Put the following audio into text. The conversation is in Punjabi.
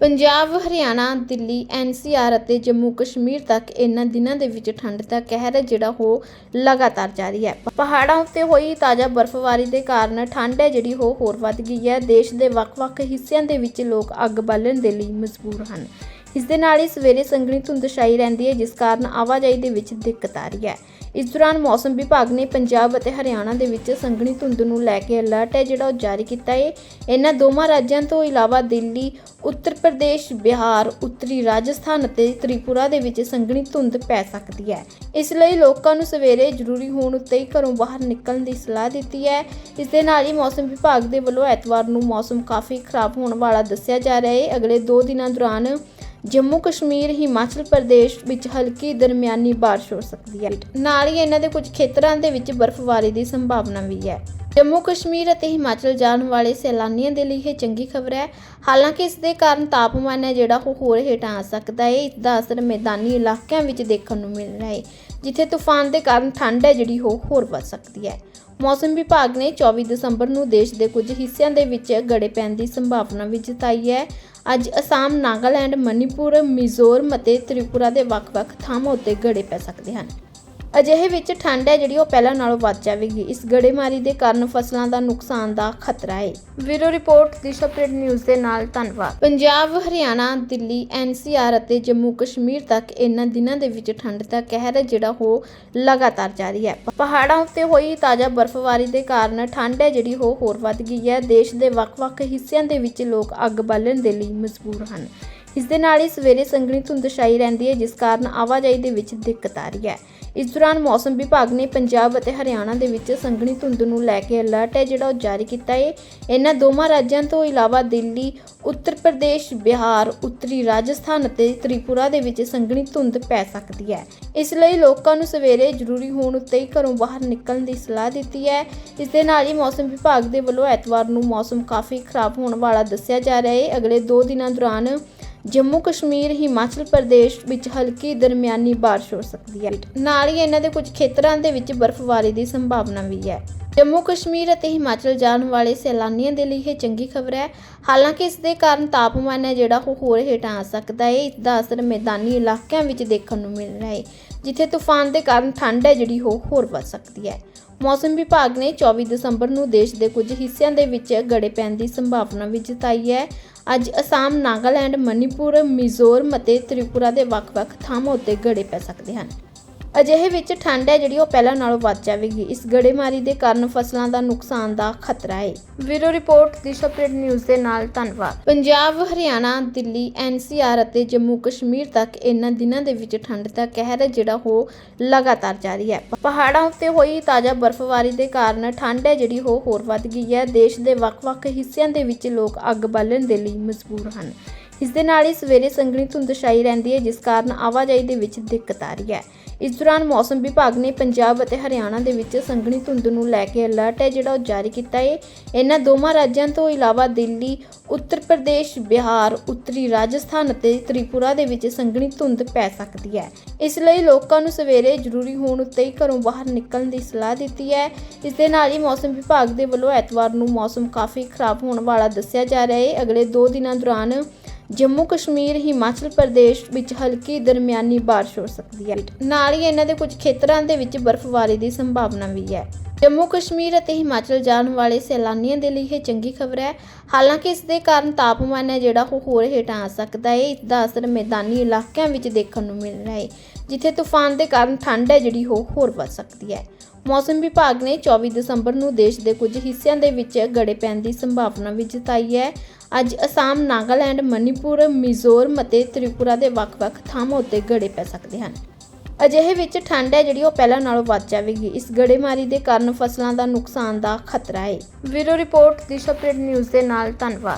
ਪੰਜਾਬ, ਹਰਿਆਣਾ, ਦਿੱਲੀ ਐਨਸੀਆਰ ਅਤੇ ਜੰਮੂ ਕਸ਼ਮੀਰ ਤੱਕ ਇਹਨਾਂ ਦਿਨਾਂ ਦੇ ਵਿੱਚ ਠੰਡ ਦਾ ਕਹਿਰ ਹੈ, ਜਿਹੜਾ ਉਹ ਲਗਾਤਾਰ ਜਾਰੀ ਹੈ। ਪਹਾੜਾਂ ਉੱਤੇ ਹੋਈ ਤਾਜ਼ਾ ਬਰਫ਼ਬਾਰੀ ਦੇ ਕਾਰਨ ਠੰਡ ਹੈ, ਜਿਹੜੀ ਉਹ ਹੋਰ ਵੱਧ ਗਈ ਹੈ। ਦੇਸ਼ ਦੇ ਵੱਖ-ਵੱਖ ਹਿੱਸਿਆਂ ਦੇ ਵਿੱਚ ਲੋਕ ਅੱਗ ਬਾਲਣ ਦੇ ਲਈ ਮਜਬੂਰ ਹਨ। ਇਸ ਦੇ ਨਾਲ ਹੀ ਸਵੇਰੇ ਸੰਘਣੀ ਧੁੰਦ ਛਾਈ ਰਹਿੰਦੀ ਹੈ, ਜਿਸ ਕਾਰਨ ਆਵਾਜਾਈ ਦੇ ਵਿੱਚ ਦਿੱਕਤ ਆ ਰਹੀ ਹੈ। ਇਸ ਦੌਰਾਨ ਮੌਸਮ ਵਿਭਾਗ ਨੇ ਪੰਜਾਬ ਅਤੇ ਹਰਿਆਣਾ ਦੇ ਵਿੱਚ ਸੰਘਣੀ ਧੁੰਦ ਨੂੰ ਲੈ ਕੇ ਅਲਰਟ ਹੈ, ਜਿਹੜਾ ਉਹ ਜਾਰੀ ਕੀਤਾ ਹੈ ਇਹਨਾਂ ਦੋਵਾਂ ਰਾਜਾਂ ਤੋਂ ਇਲਾਵਾ ਦਿੱਲੀ, ਉੱਤਰ ਪ੍ਰਦੇਸ਼, ਬਿਹਾਰ, ਉੱਤਰੀ ਰਾਜਸਥਾਨ ਅਤੇ ਤ੍ਰਿਪੁਰਾ ਦੇ ਵਿੱਚ ਸੰਘਣੀ ਧੁੰਦ ਪੈ ਸਕਦੀ ਹੈ। ਇਸ ਲਈ ਲੋਕਾਂ ਨੂੰ ਸਵੇਰੇ ਜ਼ਰੂਰੀ ਹੋਣ ਉੱਤੇ ਹੀ ਘਰੋਂ ਬਾਹਰ ਨਿਕਲਣ ਦੀ ਸਲਾਹ ਦਿੱਤੀ ਹੈ। ਇਸ ਦੇ ਨਾਲ ਹੀ ਮੌਸਮ ਵਿਭਾਗ ਦੇ ਵੱਲੋਂ ਐਤਵਾਰ ਨੂੰ ਮੌਸਮ ਕਾਫੀ ਖਰਾਬ ਹੋਣ ਵਾਲਾ ਦੱਸਿਆ ਜਾ ਰਿਹਾ ਹੈ ਅਗਲੇ 2 ਦਿਨਾਂ ਦੌਰਾਨ ਜੰਮੂ ਕਸ਼ਮੀਰ, ਹਿਮਾਚਲ ਪ੍ਰਦੇਸ਼ ਵਿੱਚ ਹਲਕੀ ਦਰਮਿਆਨੀ ਬਾਰਿਸ਼ ਹੋ ਸਕਦੀ ਹੈ। ਨਾਲ ਹੀ ਇਹਨਾਂ ਦੇ ਕੁਝ ਖੇਤਰਾਂ ਦੇ ਵਿੱਚ ਬਰਫ਼ਬਾਰੀ ਦੀ ਸੰਭਾਵਨਾ ਵੀ ਹੈ। ਜੰਮੂ ਕਸ਼ਮੀਰ ਅਤੇ ਹਿਮਾਚਲ ਜਾਣ ਵਾਲੇ ਸੈਲਾਨੀਆਂ ਦੇ ਲਈ ਇਹ ਚੰਗੀ ਖਬਰ ਹੈ। ਹਾਲਾਂਕਿ ਇਸ ਦੇ ਕਾਰਨ ਤਾਪਮਾਨ ਹੈ ਜਿਹੜਾ ਉਹ ਹੋਰ ਹੇਠਾਂ ਆ ਸਕਦਾ ਹੈ। ਇਸ ਦਾ ਅਸਰ ਮੈਦਾਨੀ ਇਲਾਕਿਆਂ ਵਿੱਚ ਦੇਖਣ ਨੂੰ ਮਿਲ ਰਿਹਾ ਹੈ, ਜਿੱਥੇ ਤੂਫਾਨ ਦੇ ਕਾਰਨ ਠੰਡ ਹੈ ਜਿਹੜੀ ਉਹ ਹੋਰ ਵੱਧ ਸਕਦੀ ਹੈ। ਮੌਸਮ ਵਿਭਾਗ ਨੇ 24 ਦਸੰਬਰ ਨੂੰ ਦੇਸ਼ ਦੇ ਕੁਝ ਹਿੱਸਿਆਂ ਦੇ ਵਿੱਚ ਗੜੇ ਪੈਣ ਦੀ ਸੰਭਾਵਨਾ ਵੀ ਜਤਾਈ ਹੈ। ਅੱਜ ਅਸਾਮ, ਨਾਗਾਲੈਂਡ, ਮਨੀਪੁਰ ਮਿਜ਼ੋਰਮ ਅਤੇ ਤ੍ਰਿਪੁਰਾ ਦੇ ਵੱਖ-ਵੱਖ ਥਾਵਾਂ ਉੱਤੇ ਗੜੇ ਪੈ ਸਕਦੇ ਹਨ। ਅਜਿਹੇ ਵਿੱਚ ਠੰਡ ਹੈ ਜਿਹੜੀ ਉਹ ਪਹਿਲਾਂ ਨਾਲੋਂ ਵੱਧ ਜਾਵੇਗੀ। ਇਸ ਗੜੇਮਾਰੀ ਦੇ ਕਾਰਨ ਫਸਲਾਂ ਦਾ ਨੁਕਸਾਨ ਦਾ ਖਤਰਾ ਹੈ। ਵੀਰੋ ਰਿਪੋਰਟ ਦਿਸ਼ਾਪ੍ਰਿੰਟ ਨਿਊਜ਼ ਦੇ ਨਾਲ ਧੰਨਵਾਦ। ਪੰਜਾਬ, ਹਰਿਆਣਾ, ਦਿੱਲੀ ਐਨਸੀਆਰ ਅਤੇ ਜੰਮੂ ਕਸ਼ਮੀਰ ਤੱਕ ਇਹਨਾਂ ਦਿਨਾਂ ਦੇ ਵਿੱਚ ਠੰਡ ਦਾ ਕਹਿਰ ਹੈ ਜਿਹੜਾ ਉਹ ਲਗਾਤਾਰ ਜਾਰੀ ਹੈ। ਪਹਾੜਾਂ ਉੱਤੇ ਹੋਈ ਤਾਜ਼ਾ ਬਰਫ਼ਬਾਰੀ ਦੇ ਕਾਰਨ ਠੰਡ ਹੈ ਜਿਹੜੀ ਉਹ ਹੋਰ ਵੱਧ ਗਈ ਹੈ। ਦੇਸ਼ ਦੇ ਵੱਖ-ਵੱਖ ਹਿੱਸਿਆਂ ਦੇ ਵਿੱਚ ਲੋਕ ਅੱਗ ਬਾਲਣ ਦੇ ਲਈ ਮਜਬੂਰ ਹਨ। ਇਸ ਦੇ ਨਾਲ ਹੀ ਸਵੇਰੇ ਸੰਘਣੀ ਧੁੰਦ ਛਾਈ ਰਹਿੰਦੀ ਹੈ, ਜਿਸ ਕਾਰਨ ਆਵਾਜਾਈ ਦੇ ਵਿੱਚ ਦਿੱਕਤ ਆ ਰਹੀ ਹੈ। ਇਸ ਦੌਰਾਨ ਮੌਸਮ ਵਿਭਾਗ ਨੇ ਪੰਜਾਬ ਅਤੇ ਹਰਿਆਣਾ ਦੇ ਵਿੱਚ ਸੰਘਣੀ ਧੁੰਦ ਨੂੰ ਲੈ ਕੇ ਅਲਰਟ ਹੈ, ਜਿਹੜਾ ਉਹ ਜਾਰੀ ਕੀਤਾ ਹੈ ਇਹਨਾਂ ਦੋਵਾਂ ਰਾਜਾਂ ਤੋਂ ਇਲਾਵਾ ਦਿੱਲੀ, ਉੱਤਰ ਪ੍ਰਦੇਸ਼, ਬਿਹਾਰ, ਉੱਤਰੀ ਰਾਜਸਥਾਨ ਅਤੇ ਤ੍ਰਿਪੁਰਾ ਦੇ ਵਿੱਚ ਸੰਘਣੀ ਧੁੰਦ ਪੈ ਸਕਦੀ ਹੈ। ਇਸ ਲਈ ਲੋਕਾਂ ਨੂੰ ਸਵੇਰੇ ਜ਼ਰੂਰੀ ਹੋਣ ਉੱਤੇ ਹੀ ਘਰੋਂ ਬਾਹਰ ਨਿਕਲਣ ਦੀ ਸਲਾਹ ਦਿੱਤੀ ਹੈ। ਇਸ ਦੇ ਨਾਲ ਹੀ ਮੌਸਮ ਵਿਭਾਗ ਦੇ ਵੱਲੋਂ ਐਤਵਾਰ ਨੂੰ ਮੌਸਮ ਕਾਫੀ ਖਰਾਬ ਹੋਣ ਵਾਲਾ ਦੱਸਿਆ ਜਾ ਰਿਹਾ ਹੈ ਅਗਲੇ 2 ਦਿਨਾਂ ਦੌਰਾਨ ਜੰਮੂ ਕਸ਼ਮੀਰ, ਹਿਮਾਚਲ ਪ੍ਰਦੇਸ਼ ਵਿੱਚ ਹਲਕੀ ਦਰਮਿਆਨੀ ਬਾਰਿਸ਼ ਹੋ ਸਕਦੀ ਹੈ। ਨਾਲ ਹੀ ਇਹਨਾਂ ਦੇ ਕੁਝ ਖੇਤਰਾਂ ਦੇ ਵਿੱਚ ਬਰਫ਼ਬਾਰੀ ਦੀ ਸੰਭਾਵਨਾ ਵੀ ਹੈ। ਜੰਮੂ ਕਸ਼ਮੀਰ ਅਤੇ ਹਿਮਾਚਲ ਜਾਣ ਵਾਲੇ ਸੈਲਾਨੀਆਂ ਦੇ ਲਈ ਇਹ ਚੰਗੀ ਖਬਰ ਹੈ। ਹਾਲਾਂਕਿ ਇਸ ਦੇ ਕਾਰਨ ਤਾਪਮਾਨ ਹੈ ਜਿਹੜਾ ਉਹ ਹੋਰ ਹੇਠਾਂ ਆ ਸਕਦਾ ਹੈ। ਇਸ ਦਾ ਅਸਰ ਮੈਦਾਨੀ ਇਲਾਕਿਆਂ ਵਿੱਚ ਦੇਖਣ ਨੂੰ ਮਿਲ ਰਿਹਾ ਹੈ, ਜਿੱਥੇ ਤੂਫਾਨ ਦੇ ਕਾਰਨ ਠੰਡ ਹੈ ਜਿਹੜੀ ਉਹ ਹੋਰ ਵੱਧ ਸਕਦੀ ਹੈ। ਮੌਸਮ ਵਿਭਾਗ ਨੇ 24 ਦਸੰਬਰ ਨੂੰ ਦੇਸ਼ ਦੇ ਕੁਝ ਹਿੱਸਿਆਂ ਦੇ ਵਿੱਚ ਗੜੇ ਪੈਣ ਦੀ ਸੰਭਾਵਨਾ ਵੀ ਜਤਾਈ ਹੈ। ਅੱਜ ਅਸਾਮ, ਨਾਗਾਲੈਂਡ, ਮਨੀਪੁਰ ਮਿਜ਼ੋਰਮ ਅਤੇ ਤ੍ਰਿਪੁਰਾ ਦੇ ਵੱਖ-ਵੱਖ ਥਾਵਾਂ ਉੱਤੇ ਗੜੇ ਪੈ ਸਕਦੇ ਹਨ। ਅਜਿਹੇ ਵਿੱਚ ਠੰਡ ਹੈ ਜਿਹੜੀ ਉਹ ਪਹਿਲਾਂ ਨਾਲੋਂ ਵੱਧ ਜਾਵੇਗੀ। ਇਸ ਗੜੇਮਾਰੀ ਦੇ ਕਾਰਨ ਫਸਲਾਂ ਦਾ ਨੁਕਸਾਨ ਦਾ ਖਤਰਾ ਹੈ। ਵੀਰੋ ਰਿਪੋਰਟ ਦਿਸ਼ਾਪ੍ਰਿੰਟ ਨਿਊਜ਼ ਦੇ ਨਾਲ ਧੰਨਵਾਦ। ਪੰਜਾਬ, ਹਰਿਆਣਾ, ਦਿੱਲੀ ਐਨਸੀਆਰ ਅਤੇ ਜੰਮੂ ਕਸ਼ਮੀਰ ਤੱਕ ਇਹਨਾਂ ਦਿਨਾਂ ਦੇ ਵਿੱਚ ਠੰਡ ਦਾ ਕਹਿਰ ਹੈ ਜਿਹੜਾ ਉਹ ਲਗਾਤਾਰ ਜਾਰੀ ਹੈ। ਪਹਾੜਾਂ ਉੱਤੇ ਹੋਈ ਤਾਜ਼ਾ ਬਰਫ਼ਬਾਰੀ ਦੇ ਕਾਰਨ ਠੰਡ ਹੈ ਜਿਹੜੀ ਉਹ ਹੋਰ ਵੱਧ ਗਈ ਹੈ। ਦੇਸ਼ ਦੇ ਵੱਖ-ਵੱਖ ਹਿੱਸਿਆਂ ਦੇ ਵਿੱਚ ਲੋਕ ਅੱਗ ਬਾਲਣ ਦੇ ਲਈ ਮਜਬੂਰ ਹਨ। ਇਸ ਦੇ ਨਾਲ ਹੀ ਸਵੇਰੇ ਸੰਘਣੀ ਧੁੰਦ ਛਾਈ ਰਹਿੰਦੀ ਹੈ, ਜਿਸ ਕਾਰਨ ਆਵਾਜਾਈ ਦੇ ਵਿੱਚ ਦਿੱਕਤ ਆ ਰਹੀ ਹੈ। ਇਸ ਦੌਰਾਨ ਮੌਸਮ ਵਿਭਾਗ ਨੇ ਪੰਜਾਬ ਅਤੇ ਹਰਿਆਣਾ ਦੇ ਵਿੱਚ ਸੰਘਣੀ ਧੁੰਦ ਨੂੰ ਲੈ ਕੇ ਅਲਰਟ ਹੈ, ਜਿਹੜਾ ਉਹ ਜਾਰੀ ਕੀਤਾ ਹੈ ਇਹਨਾਂ ਦੋਵਾਂ ਰਾਜਾਂ ਤੋਂ ਇਲਾਵਾ ਦਿੱਲੀ, ਉੱਤਰ ਪ੍ਰਦੇਸ਼, ਬਿਹਾਰ, ਉੱਤਰੀ ਰਾਜਸਥਾਨ ਅਤੇ ਤ੍ਰਿਪੁਰਾ ਦੇ ਵਿੱਚ ਸੰਘਣੀ ਧੁੰਦ ਪੈ ਸਕਦੀ ਹੈ। ਇਸ ਲਈ ਲੋਕਾਂ ਨੂੰ ਸਵੇਰੇ ਜ਼ਰੂਰੀ ਹੋਣ ਉੱਤੇ ਹੀ ਘਰੋਂ ਬਾਹਰ ਨਿਕਲਣ ਦੀ ਸਲਾਹ ਦਿੱਤੀ ਹੈ। ਇਸ ਦੇ ਨਾਲ ਹੀ ਮੌਸਮ ਵਿਭਾਗ ਦੇ ਵੱਲੋਂ ਐਤਵਾਰ ਨੂੰ ਮੌਸਮ ਕਾਫੀ ਖਰਾਬ ਹੋਣ ਵਾਲਾ ਦੱਸਿਆ ਜਾ ਰਿਹਾ ਹੈ ਅਗਲੇ 2 ਦਿਨਾਂ ਦੌਰਾਨ ਜੰਮੂ ਕਸ਼ਮੀਰ, ਹਿਮਾਚਲ ਪ੍ਰਦੇਸ਼ ਵਿੱਚ ਹਲਕੀ ਦਰਮਿਆਨੀ ਬਾਰਿਸ਼ ਹੋ ਸਕਦੀ ਹੈ। ਨਾਲ ਹੀ ਇਹਨਾਂ ਦੇ ਕੁਝ ਖੇਤਰਾਂ ਦੇ ਵਿੱਚ ਬਰਫ਼ਬਾਰੀ ਦੀ ਸੰਭਾਵਨਾ ਵੀ ਹੈ। ਜੰਮੂ ਕਸ਼ਮੀਰ ਅਤੇ ਹਿਮਾਚਲ ਜਾਣ ਵਾਲੇ ਸੈਲਾਨੀਆਂ ਦੇ ਲਈ ਇਹ ਚੰਗੀ ਖਬਰ ਹੈ। ਹਾਲਾਂਕਿ ਇਸ ਦੇ ਕਾਰਨ ਤਾਪਮਾਨ ਹੈ ਜਿਹੜਾ ਉਹ ਹੋਰ ਹੇਠਾਂ ਆ ਸਕਦਾ ਹੈ। ਇਸ ਦਾ ਅਸਰ ਮੈਦਾਨੀ ਇਲਾਕਿਆਂ ਵਿੱਚ ਦੇਖਣ ਨੂੰ ਮਿਲ ਰਿਹਾ ਹੈ, ਜਿੱਥੇ ਤੂਫਾਨ ਦੇ ਕਾਰਨ ਠੰਡ ਹੈ ਜਿਹੜੀ ਉਹ ਹੋਰ ਵੱਧ ਸਕਦੀ ਹੈ। ਮੌਸਮ ਵਿਭਾਗ ਨੇ 24 ਦਸੰਬਰ ਨੂੰ ਦੇਸ਼ ਦੇ ਕੁਝ ਹਿੱਸਿਆਂ ਦੇ ਵਿੱਚ ਗੜੇ ਪੈਣ ਦੀ ਸੰਭਾਵਨਾ ਵੀ ਜਤਾਈ ਹੈ। ਅੱਜ ਅਸਾਮ, ਨਾਗਾਲੈਂਡ, ਮਨੀਪੁਰ ਮਿਜ਼ੋਰਮ ਅਤੇ ਤ੍ਰਿਪੁਰਾ ਦੇ ਵੱਖ-ਵੱਖ ਥਾਵਾਂ ਉੱਤੇ ਗੜੇ ਪੈ ਸਕਦੇ ਹਨ। ਅਜਿਹੇ ਵਿੱਚ ਠੰਡ ਹੈ ਜਿਹੜੀ ਉਹ ਪਹਿਲਾਂ ਨਾਲੋਂ ਵੱਧ ਜਾਵੇਗੀ। ਇਸ ਗੜੇਮਾਰੀ ਦੇ ਕਾਰਨ ਫਸਲਾਂ ਦਾ ਨੁਕਸਾਨ ਦਾ ਖਤਰਾ ਹੈ। ਵੀਰੋ ਰਿਪੋਰਟ ਦਿਸ਼ਾਪ੍ਰਿੰਟ ਨਿਊਜ਼ ਦੇ ਨਾਲ ਧੰਨਵਾਦ।